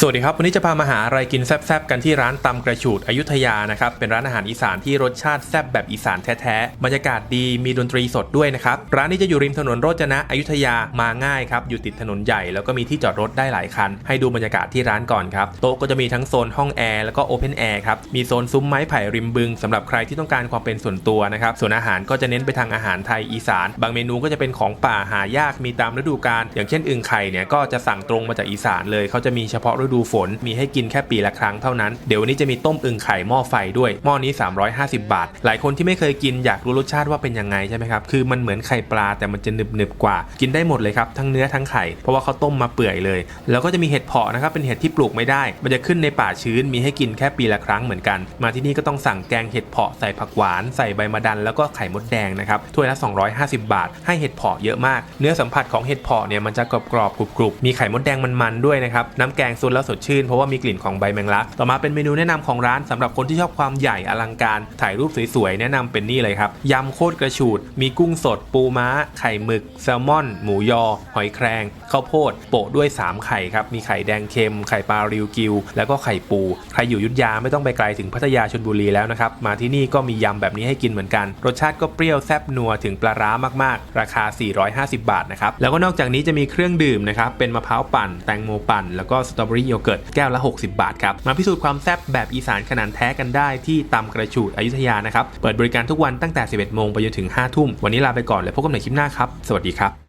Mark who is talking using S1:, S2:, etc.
S1: สวัสดีครับ วันนี้จะพามาหาอะไรกินแซ่บๆกันที่ร้านตำกระฉูดอยุธยานะครับ เป็นร้านอาหารอีสานที่รสชาติแซ่บแบบอีสานแท้ๆ บรรยากาศดีมีดนตรีสดด้วยนะครับ ร้านนี้จะอยู่ริมถนนโรจนะอยุธยามาง่ายครับ อยู่ติดถนนใหญ่แล้วก็มีที่จอดรถได้หลายคัน ให้ดูบรรยากาศที่ร้านก่อนครับ โต๊ะก็จะมีทั้งโซนห้องแอร์แล้วก็โอเพนแอร์ครับ มีโซนซุ้มไม้ไผ่ริมบึงสำหรับใครที่ต้องการความเป็นส่วนตัวนะครับ ส่วนอาหารก็จะเน้นไปทางอาหารไทยอีสาน บางเมนูก็จะเป็นของป่าหายากมีตามฤดูกาลอย่างเช่นอึ่งไข่เนี่ยก็จะสั่งตรงมาจากอีสานเลยเขาจะมีเฉพาะฤดูฝน มีให้กินแค่ปีละครั้งเท่านั้น เดี๋ยววันนี้จะมีต้มอึ่งไข่หม้อไฟด้วย หม้อนี้ 350 บาท หลายคนที่ไม่เคยกินอยากรู้รสชาติว่าเป็นยังไงใช่ไหมครับ คือมันเหมือนไข่ปลาแต่มันจะหนึบหนึบๆกว่า กินได้หมดเลยครับทั้งเนื้อทั้งไข่ เพราะว่าเขาต้มมาเปื่อยเลย แล้วก็จะมีเห็ดเผาะนะครับ เป็นเห็ดที่ปลูกไม่ได้ มันจะขึ้นในป่าชื้น มีให้กินแค่ปีละครั้งเหมือนกัน มาที่นี่ก็ต้องสั่งแกงเห็ดเผาะใส่ผักหวานใส่ใบมะดันแล้วก็ไข่มดแดงนะครับถ้วยละ 250 บาท ให้เห็ดเผาะเยอะมาก เนื้อสัมผัสของเห็ดเผาะเนี่ยมันจะกรอบกรอบๆกรุบๆมีไข่มดแดงมันๆด้วยนะครับน้ำแกงซุนแล้วสดชื่นเพราะว่ามีกลิ่นของใบแมงลัก ต่อมาเป็นเมนูแนะนำของร้านสำหรับคนที่ชอบความใหญ่อลังการ ถ่ายรูปสวยๆ แนะนำเป็นนี่เลยครับ ยำโคตรกระฉูด มีกุ้งสด ปูม้า ไข่หมึก แซลมอน หมูยอ หอยแครง ข้าวโพด โปะด้วย 3 ไข่ครับ มีไข่แดงเค็ม ไข่ปลาริวกิว แล้วก็ไข่ปู ใครอยู่ยุทธยาไม่ต้องไปไกลถึงพัทยาชลบุรีแล้วนะครับ มาที่นี่ก็มียำแบบนี้ให้กินเหมือนกัน รสชาติก็เปรี้ยวแซ่บนัวถึงปลาร้ามากๆ ราคา 450 บาทนะครับ แล้วก็นอกจากนี้จะมีเครื่องดื่มนะครับ เป็นมะพร้าวปั่น แตงโมปั่น แล้วก็สตรอเบอรี่โยเกิร์ตแก้วละ 60 บาทครับ มาพิสูจน์ความแซ่บแบบอีสานขนาดแท้กันได้ที่ตำกระฉูดอยุธยานะครับ เปิดบริการทุกวันตั้งแต่ 11 โมงไปจนถึง 5 ทุ่ม วันนี้ลาไปก่อนแล้วพบกันใหม่คลิปหน้าครับ สวัสดีครับ